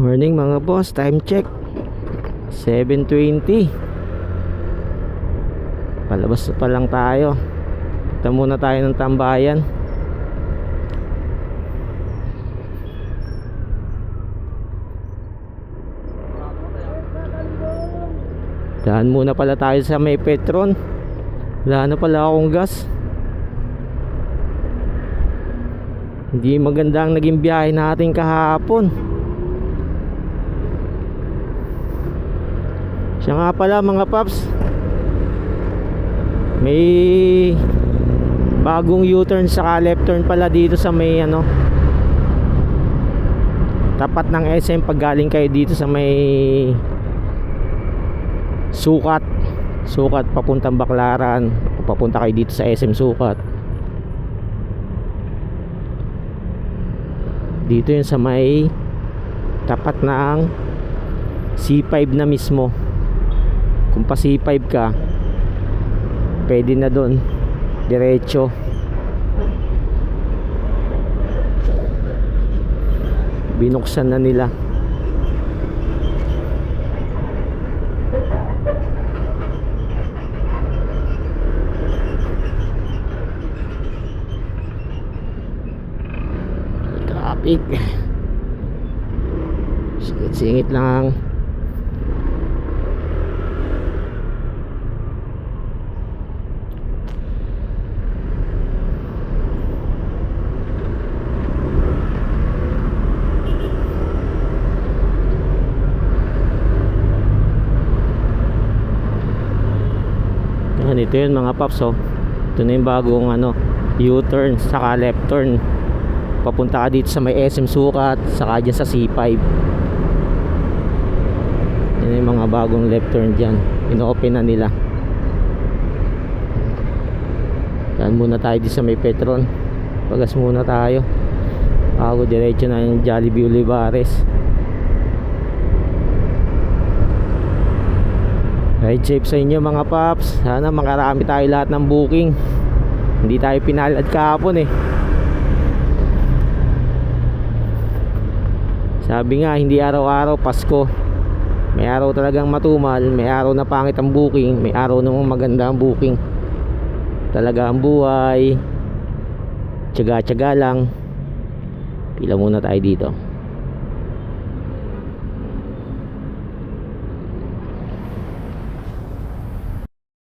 Morning mga boss, time check. 7.20 Palabas pa lang tayo. Punta muna tayo ng tambayan. Daan muna pala tayo sa may Petron. Wala na pala akong gas. Hindi maganda ang naging biyahe natin kahapon Siya nga pala mga paps. May bagong U-turn saka left turn pala dito sa may ano Tapat ng SM pag galing kayo dito sa may Sukat. Sukat papuntang Baklaran papunta kayo dito sa SM Sukat. Dito yun sa may Tapat ng C5 na mismo Kung pa C5 ka Pwede na doon Diretso. Binuksan na nila. Traffic. Singit-singit lang Yan, ito yun mga paps oh. Ito na yung bagong ano, U-turn saka left turn. Papunta ka dito sa may SM Sukat saka dyan sa C5 yan yung mga bagong left turn dyan. Ino-open na nila. Yan muna tayo dito sa may Petron. Pagas muna tayo. Ako diretso na yung Jollibee Olivares ride safe sa inyo mga paps sana makarami tayo lahat ng booking hindi tayo pinalad kahapon eh Sabi nga, hindi araw-araw Pasko. May araw talagang matumal, may araw na pangit ang booking, may araw namang maganda ang booking. Talaga ang buhay. Tiyaga-tiyaga lang. Pila muna tayo dito.